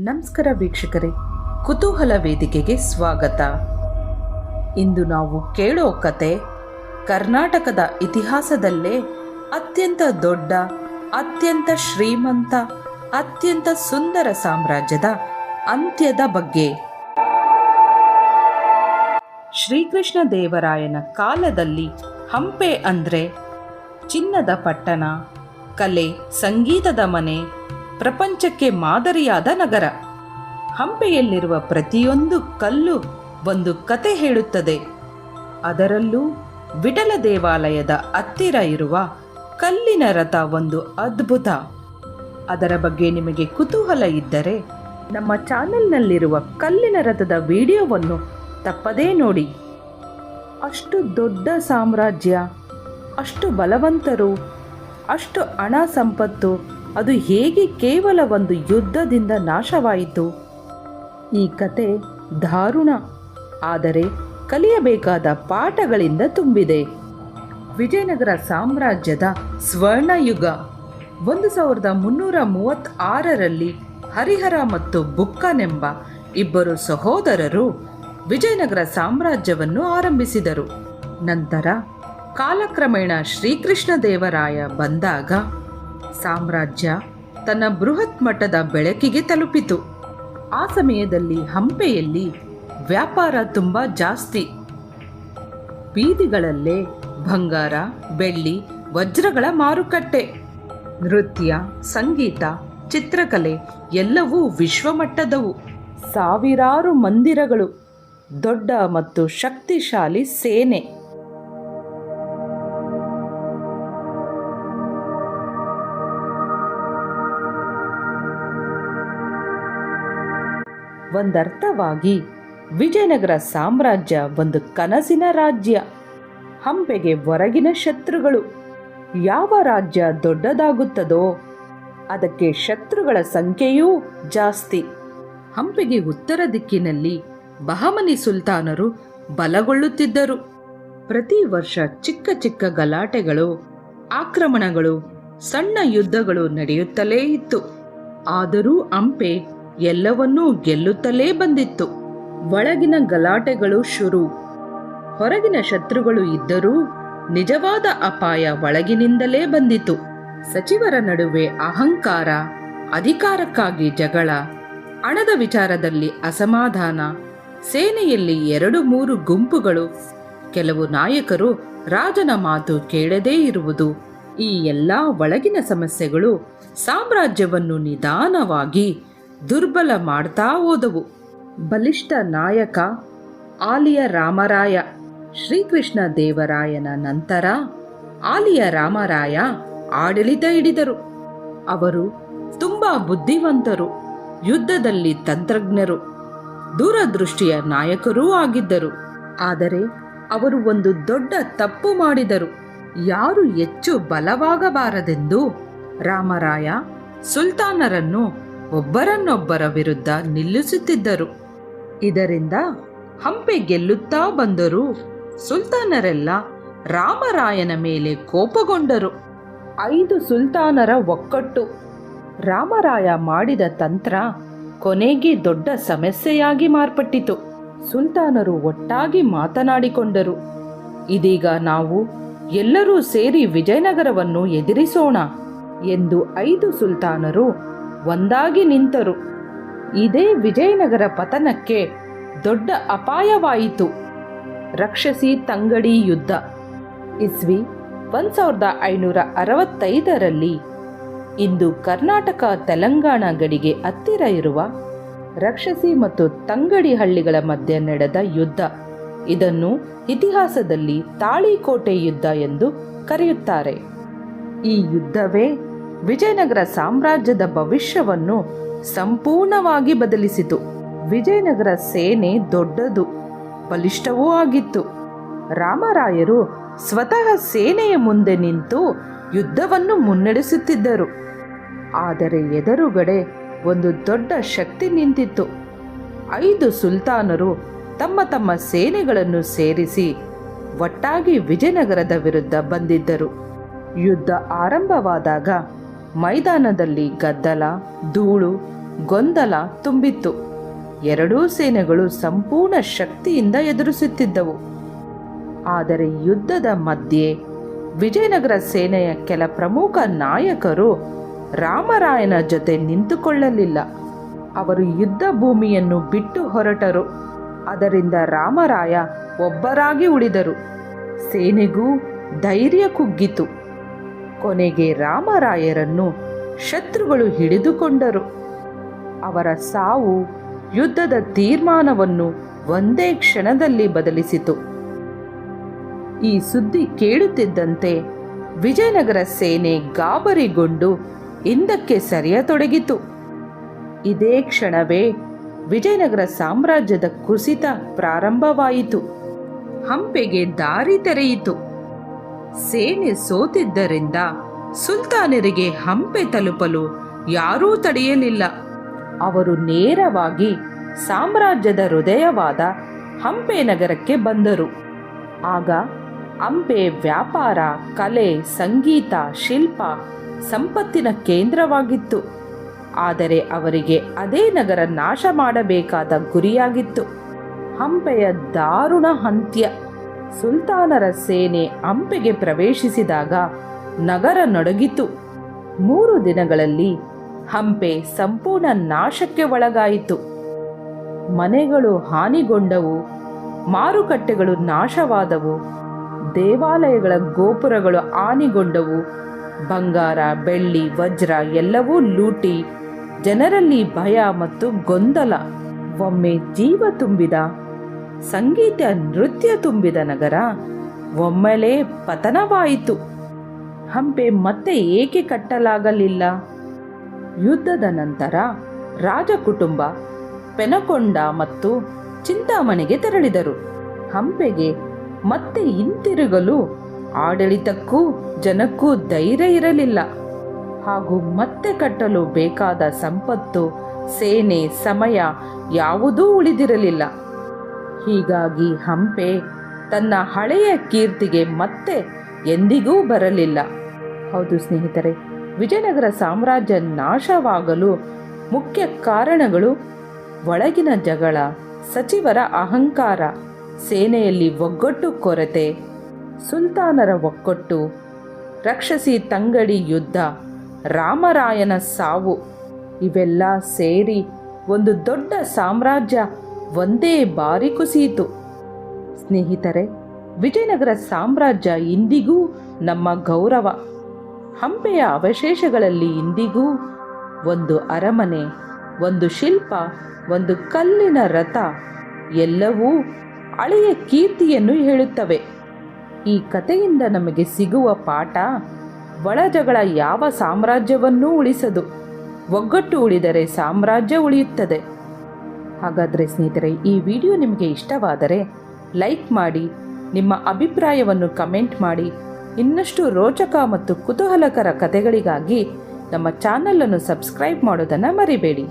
ನಮಸ್ಕಾರ ವೀಕ್ಷಕರೇ, ಕುತೂಹಲ ವೇದಿಕೆಗೆ ಸ್ವಾಗತ. ಇಂದು ನಾವು ಕೇಳೋ ಕತೆ, ಕರ್ನಾಟಕದ ಇತಿಹಾಸದಲ್ಲೇ ಅತ್ಯಂತ ದೊಡ್ಡ, ಅತ್ಯಂತ ಶ್ರೀಮಂತ, ಅತ್ಯಂತ ಸುಂದರ ಸಾಮ್ರಾಜ್ಯದ ಅಂತ್ಯದ ಬಗ್ಗೆ. ಶ್ರೀಕೃಷ್ಣ ದೇವರಾಯನ ಕಾಲದಲ್ಲಿ ಹಂಪೆ ಅಂದ್ರೆ ಚಿನ್ನದ ಪಟ್ಟಣ, ಕಲೆ, ಸಂಗೀತದ ಮನೆ ಪ್ರಪಂಚಕ್ಕೆ ಮಾದರಿಯಾದ ನಗರ. ಹಂಪೆಯಲ್ಲಿರುವ ಪ್ರತಿಯೊಂದು ಕಲ್ಲು ಒಂದು ಕತೆ ಹೇಳುತ್ತದೆ. ಅದರಲ್ಲೂ ವಿಠಲ ದೇವಾಲಯದ ಹತ್ತಿರ ಇರುವ ಕಲ್ಲಿನ ರಥ ಒಂದು ಅದ್ಭುತ. ಅದರ ಬಗ್ಗೆ ನಿಮಗೆ ಕುತೂಹಲ ಇದ್ದರೆ ನಮ್ಮ ಚಾನೆಲ್ನಲ್ಲಿರುವ ಕಲ್ಲಿನ ರಥದ ವಿಡಿಯೋವನ್ನು ತಪ್ಪದೇ ನೋಡಿ. ಅಷ್ಟು ದೊಡ್ಡ ಸಾಮ್ರಾಜ್ಯ, ಅಷ್ಟು ಬಲವಂತರು, ಅಷ್ಟು ಹಣ ಸಂಪತ್ತು ಅದು ಹೇಗೆ ಕೇವಲ ಒಂದು ಯುದ್ಧದಿಂದ ನಾಶವಾಯಿತು? ಈ ಕತೆ ದಾರುಣ. ಆದರೆ ಕಲಿಯಬೇಕಾದ ಪಾಠಗಳಿಂದ ತುಂಬಿದೆ. ವಿಜಯನಗರ ಸಾಮ್ರಾಜ್ಯದ ಸ್ವರ್ಣಯುಗ. ಒಂದು ಸಾವಿರದ ಮುನ್ನೂರ ಮೂವತ್ತಾರರಲ್ಲಿ ಹರಿಹರ ಮತ್ತು ಬುಕ್ಕನೆಂಬ ಇಬ್ಬರು ಸಹೋದರರು ವಿಜಯನಗರ ಸಾಮ್ರಾಜ್ಯವನ್ನು ಆರಂಭಿಸಿದರು. ನಂತರ ಕಾಲಕ್ರಮೇಣ ಶ್ರೀಕೃಷ್ಣದೇವರಾಯ ಬಂದಾಗ ಸಾಮ್ರಾಜ್ಯ ತನ್ನ ಬೃಹತ್ ಮಟ್ಟದ ಬೆಳಕಿಗೆ ತಲುಪಿತು. ಆ ಸಮಯದಲ್ಲಿ ಹಂಪೆಯಲ್ಲಿ ವ್ಯಾಪಾರ ತುಂಬ ಜಾಸ್ತಿ. ಬೀದಿಗಳಲ್ಲೇ ಬಂಗಾರ, ಬೆಳ್ಳಿ, ವಜ್ರಗಳ ಮಾರುಕಟ್ಟೆ. ನೃತ್ಯ, ಸಂಗೀತ, ಚಿತ್ರಕಲೆ ಎಲ್ಲವೂ ವಿಶ್ವಮಟ್ಟದವು. ಸಾವಿರಾರು ಮಂದಿರಗಳು, ದೊಡ್ಡ ಮತ್ತು ಶಕ್ತಿಶಾಲಿ ಸೇನೆ. ಒಂದರ್ಥವಾಗಿ ವಿಜಯನಗರ ಸಾಮ್ರಾಜ್ಯ ಒಂದು ಕನಸಿನ ರಾಜ್ಯ. ಹಂಪೆಗೆ ಹೊರಗಿನ ಶತ್ರುಗಳು ಯಾವ ರಾಜ್ಯ ದೊಡ್ಡದಾಗುತ್ತದೋ ಅದಕ್ಕೆ ಶತ್ರುಗಳ ಸಂಖ್ಯೆಯೂ ಜಾಸ್ತಿ. ಹಂಪೆಗೆ ಉತ್ತರ ದಿಕ್ಕಿನಲ್ಲಿ ಬಹಮನಿ ಸುಲ್ತಾನರು ಬಲಗೊಳ್ಳುತ್ತಿದ್ದರು. ಪ್ರತಿ ವರ್ಷ ಚಿಕ್ಕ ಚಿಕ್ಕ ಗಲಾಟೆಗಳು, ಆಕ್ರಮಣಗಳು, ಸಣ್ಣ ಯುದ್ಧಗಳು ನಡೆಯುತ್ತಲೇ ಇತ್ತು. ಆದರೂ ಹಂಪೆ ಎಲ್ಲವನ್ನೂ ಗೆಲ್ಲುತ್ತಲೇ ಬಂದಿತ್ತು. ಒಳಗಿನ ಗಲಾಟೆಗಳು ಶುರು. ಹೊರಗಿನ ಶತ್ರುಗಳು ಇದ್ದರೂ ನಿಜವಾದ ಅಪಾಯ ಒಳಗಿನಿಂದಲೇ ಬಂದಿತು. ಸಚಿವರ ನಡುವೆ ಅಹಂಕಾರ, ಅಧಿಕಾರಕ್ಕಾಗಿ ಜಗಳ, ಹಣದ ವಿಚಾರದಲ್ಲಿ ಅಸಮಾಧಾನ, ಸೇನೆಯಲ್ಲಿ ಎರಡು ಮೂರು ಗುಂಪುಗಳು, ಕೆಲವು ನಾಯಕರು ರಾಜನ ಮಾತು ಕೇಳದೇ ಇರುವುದು, ಈ ಎಲ್ಲ ಒಳಗಿನ ಸಮಸ್ಯೆಗಳು ಸಾಮ್ರಾಜ್ಯವನ್ನು ನಿಧಾನವಾಗಿ ದುರ್ಬಲ ಮಾಡ್ತಾ ಹೋದವು. ಬಲಿಷ್ಠ ನಾಯಕ, ಆಲಿಯ ರಾಮರಾಯ, ಶ್ರೀಕೃಷ್ಣ ದೇವರಾಯನ ನಂತರ ಆಲಿಯ ರಾಮರಾಯ ಆಡಳಿತ ಹಿಡಿದರು. ಅವರು ತುಂಬಾ ಬುದ್ಧಿವಂತರು, ಯುದ್ಧದಲ್ಲಿ ತಂತ್ರಜ್ಞರು, ದೂರದೃಷ್ಟಿಯ ನಾಯಕರೂ ಆಗಿದ್ದರು. ಆದರೆ ಅವರು ಒಂದು ದೊಡ್ಡ ತಪ್ಪು ಮಾಡಿದರು. ಯಾರು ಹೆಚ್ಚು ಬಲವಾಗಬಾರದೆಂದು ರಾಮರಾಯ ಸುಲ್ತಾನರನ್ನು ಒಬ್ಬರನ್ನೊಬ್ಬರ ವಿರುದ್ಧ ನಿಲ್ಲಿಸುತ್ತಿದ್ದರು. ಇದರಿಂದ ಹಂಪೆ ಗೆಲ್ಲುತ್ತಾ ಬಂದರು ಸುಲ್ತಾನರೆಲ್ಲ ರಾಮರಾಯನ ಮೇಲೆ ಕೋಪಗೊಂಡರು. ಐದು ಸುಲ್ತಾನರ ಒಕ್ಕಟ್ಟು. ರಾಮರಾಯ ಮಾಡಿದ ತಂತ್ರ ಕೊನೆಗೆ ದೊಡ್ಡ ಸಮಸ್ಯೆಯಾಗಿ ಮಾರ್ಪಟ್ಟಿತು. ಸುಲ್ತಾನರು ಒಟ್ಟಾಗಿ ಮಾತನಾಡಿಕೊಂಡರು. ಇದೀಗ ನಾವು ಎಲ್ಲರೂ ಸೇರಿ ವಿಜಯನಗರವನ್ನು ಎದುರಿಸೋಣ ಎಂದು ಐದು ಸುಲ್ತಾನರು ಒಂದಾಗಿ ನಿಂತರು. ಇದೇ ವಿಜಯನಗರ ಪತನಕ್ಕೆ ದೊಡ್ಡ ಅಪಾಯವಾಯಿತು. ರಕ್ಷಸಿ ತಂಗಡಿ ಯುದ್ಧ. ಇಸ್ವಿ ಒಂದು ಸಾವಿರದ ಐನೂರ ಅರವತ್ತೈದರಲ್ಲಿ ಇಂದು ಕರ್ನಾಟಕ ತೆಲಂಗಾಣ ಗಡಿಗೆ ಹತ್ತಿರ ಇರುವ ರಕ್ಷಸಿ ಮತ್ತು ತಂಗಡಿ ಹಳ್ಳಿಗಳ ಮಧ್ಯೆ ನಡೆದ ಯುದ್ಧ. ಇದನ್ನು ಇತಿಹಾಸದಲ್ಲಿ ತಾಳಿಕೋಟೆ ಯುದ್ಧ ಎಂದು ಕರೆಯುತ್ತಾರೆ. ಈ ಯುದ್ಧವೇ ವಿಜಯನಗರ ಸಾಮ್ರಾಜ್ಯದ ಭವಿಷ್ಯವನ್ನು ಸಂಪೂರ್ಣವಾಗಿ ಬದಲಿಸಿತು. ವಿಜಯನಗರ ಸೇನೆ ದೊಡ್ಡದು, ಬಲಿಷ್ಠವೂ ಆಗಿತ್ತು. ರಾಮರಾಯರು ಸ್ವತಃ ಸೇನೆಯ ಮುಂದೆ ನಿಂತು ಯುದ್ಧವನ್ನು ಮುನ್ನಡೆಸುತ್ತಿದ್ದರು. ಆದರೆ ಎದುರುಗಡೆ ಒಂದು ದೊಡ್ಡ ಶಕ್ತಿ ನಿಂತಿತ್ತು. ಐದು ಸುಲ್ತಾನರು ತಮ್ಮ ತಮ್ಮ ಸೇನೆಗಳನ್ನು ಸೇರಿಸಿ ಒಟ್ಟಾಗಿ ವಿಜಯನಗರದ ವಿರುದ್ಧ ಬಂದಿದ್ದರು. ಯುದ್ಧ ಆರಂಭವಾದಾಗ ಮೈದಾನದಲ್ಲಿ ಗದ್ದಲ, ಧೂಳು, ಗೊಂದಲ ತುಂಬಿತ್ತು. ಎರಡೂ ಸೇನೆಗಳು ಸಂಪೂರ್ಣ ಶಕ್ತಿಯಿಂದ ಎದುರಿಸುತ್ತಿದ್ದವು. ಆದರೆ ಯುದ್ಧದ ಮಧ್ಯೆ ವಿಜಯನಗರ ಸೇನೆಯ ಕೆಲ ಪ್ರಮುಖ ನಾಯಕರು ರಾಮರಾಯನ ಜೊತೆ ನಿಂತುಕೊಳ್ಳಲಿಲ್ಲ. ಅವರು ಯುದ್ಧ ಭೂಮಿಯನ್ನು ಬಿಟ್ಟು ಹೊರಟರು. ಅದರಿಂದ ರಾಮರಾಯ ಒಬ್ಬರಾಗಿ ಉಳಿದರು. ಸೇನೆಗೂ ಧೈರ್ಯ ಕುಗ್ಗಿತು. ಕೊನೆಗೆ ರಾಮರಾಯರನ್ನು ಶತ್ರುಗಳು ಹಿಡಿದುಕೊಂಡರು. ಅವರ ಸಾವು ಯುದ್ಧದ ತೀರ್ಮಾನವನ್ನು ಒಂದೇ ಕ್ಷಣದಲ್ಲಿ ಬದಲಿಸಿತು. ಈ ಸುದ್ದಿ ಕೇಳುತ್ತಿದ್ದಂತೆ ವಿಜಯನಗರ ಸೇನೆ ಗಾಬರಿಗೊಂಡು ಹಿಂದಕ್ಕೆ ಸರಿಯತೊಡಗಿತು. ಇದೇ ಕ್ಷಣವೇ ವಿಜಯನಗರ ಸಾಮ್ರಾಜ್ಯದ ಕುಸಿತ ಪ್ರಾರಂಭವಾಯಿತು. ಹಂಪೆಗೆ ದಾರಿ ತೆರೆಯಿತು. ಸೇನೆ ಸೋತಿದ್ದರಿಂದ ಸುಲ್ತಾನರಿಗೆ ಹಂಪೆ ತಲುಪಲು ಯಾರೂ ತಡೆಯಲಿಲ್ಲ. ಅವರು ನೇರವಾಗಿ ಸಾಮ್ರಾಜ್ಯದ ಹೃದಯವಾದ ಹಂಪೆ ನಗರಕ್ಕೆ ಬಂದರು. ಆಗ ಹಂಪೆ ವ್ಯಾಪಾರ, ಕಲೆ, ಸಂಗೀತ, ಶಿಲ್ಪ ಸಂಪತ್ತಿನ ಕೇಂದ್ರವಾಗಿತ್ತು. ಆದರೆ ಅವರಿಗೆ ಅದೇ ನಗರ ನಾಶ ಮಾಡಬೇಕಾದ ಗುರಿಯಾಗಿತ್ತು. ಹಂಪೆಯ ದಾರುಣ ಅಂತ್ಯ. ಸುಲ್ತಾನರ ಸೇನೆ ಹಂಪೆಗೆ ಪ್ರವೇಶಿಸಿದಾಗ ನಗರ ನಡುಗಿತು. ಮೂರು ದಿನಗಳಲ್ಲಿ ಹಂಪೆ ಸಂಪೂರ್ಣ ನಾಶಕ್ಕೆ ಒಳಗಾಯಿತು. ಮನೆಗಳು ಹಾನಿಗೊಂಡವು, ಮಾರುಕಟ್ಟೆಗಳು ನಾಶವಾದವು, ದೇವಾಲಯಗಳ ಗೋಪುರಗಳು ಹಾನಿಗೊಂಡವು, ಬಂಗಾರ, ಬೆಳ್ಳಿ, ವಜ್ರ ಎಲ್ಲವೂ ಲೂಟಿ, ಜನರಲ್ಲಿ ಭಯ ಮತ್ತು ಗೊಂದಲ. ಒಮ್ಮೆ ಜೀವ ತುಂಬಿದ ಸಂಗೀತ ನೃತ್ಯ ತುಂಬಿದ ನಗರ ಒಮ್ಮೆಲೇ ಪತನವಾಯಿತು. ಹಂಪೆ ಮತ್ತೆ ಏಕೆ ಕಟ್ಟಲಾಗಲಿಲ್ಲ? ಯುದ್ಧದ ನಂತರ ರಾಜಕುಟುಂಬ ಪೆನಕೊಂಡ ಮತ್ತು ಚಿಂತಾಮಣಿಗೆ ತೆರಳಿದರು. ಹಂಪೆಗೆ ಮತ್ತೆ ಹಿಂತಿರುಗಲು ಆಡಳಿತಕ್ಕೂ ಜನಕ್ಕೂ ಧೈರ್ಯ ಇರಲಿಲ್ಲ. ಹಾಗೂ ಮತ್ತೆ ಕಟ್ಟಲು ಬೇಕಾದ ಸಂಪತ್ತು, ಸೇನೆ, ಸಮಯ ಯಾವುದೂ ಉಳಿದಿರಲಿಲ್ಲ. ಹೀಗಾಗಿ ಹಂಪೆ ತನ್ನ ಹಳೆಯ ಕೀರ್ತಿಗೆ ಮತ್ತೆ ಎಂದಿಗೂ ಬರಲಿಲ್ಲ. ಹೌದು ಸ್ನೇಹಿತರೆ, ವಿಜಯನಗರ ಸಾಮ್ರಾಜ್ಯ ನಾಶವಾಗಲು ಮುಖ್ಯ ಕಾರಣಗಳು ಒಳಗಿನ ಜಗಳ, ಸಚಿವರ ಅಹಂಕಾರ, ಸೇನೆಯಲ್ಲಿ ಒಗ್ಗಟ್ಟು ಕೊರತೆ, ಸುಲ್ತಾನರ ಒಕ್ಕಟ್ಟು ರಕ್ಷಸಿ ತಂಗಡಿ ಯುದ್ಧ, ರಾಮರಾಯನ ಸಾವು, ಇವೆಲ್ಲ ಸೇರಿ ಒಂದು ದೊಡ್ಡ ಸಾಮ್ರಾಜ್ಯ ಒಂದೇ ಬಾರಿ ಕುಸಿಯಿತು. ಸ್ನೇಹಿತರೆ, ವಿಜಯನಗರ ಸಾಮ್ರಾಜ್ಯ ಇಂದಿಗೂ ನಮ್ಮ ಗೌರವ. ಹಂಪೆಯ ಅವಶೇಷಗಳಲ್ಲಿ ಇಂದಿಗೂ ಒಂದು ಅರಮನೆ, ಒಂದು ಶಿಲ್ಪ, ಒಂದು ಕಲ್ಲಿನ ರಥ, ಎಲ್ಲವೂ ಹಳೆಯ ಕೀರ್ತಿಯನ್ನು ಹೇಳುತ್ತವೆ. ಈ ಕಥೆಯಿಂದ ನಮಗೆ ಸಿಗುವ ಪಾಠ ಒಳಜಗಳ ಯಾವ ಸಾಮ್ರಾಜ್ಯವನ್ನೂ ಉಳಿಸದು. ಒಗ್ಗಟ್ಟು ಉಳಿದರೆ ಸಾಮ್ರಾಜ್ಯ ಉಳಿಯುತ್ತದೆ. ಹಾಗಾದರೆ ಸ್ನೇಹಿತರೆ, ಈ ವಿಡಿಯೋ ನಿಮಗೆ ಇಷ್ಟವಾದರೆ ಲೈಕ್ ಮಾಡಿ, ನಿಮ್ಮ ಅಭಿಪ್ರಾಯವನ್ನು ಕಮೆಂಟ್ ಮಾಡಿ, ಇನ್ನಷ್ಟು ರೋಚಕ ಮತ್ತು ಕುತೂಹಲಕರ ಕಥೆಗಳಿಗಾಗಿ ನಮ್ಮ ಚಾನಲನ್ನು ಸಬ್ಸ್ಕ್ರೈಬ್ ಮಾಡೋದನ್ನು ಮರಿಬೇಡಿ.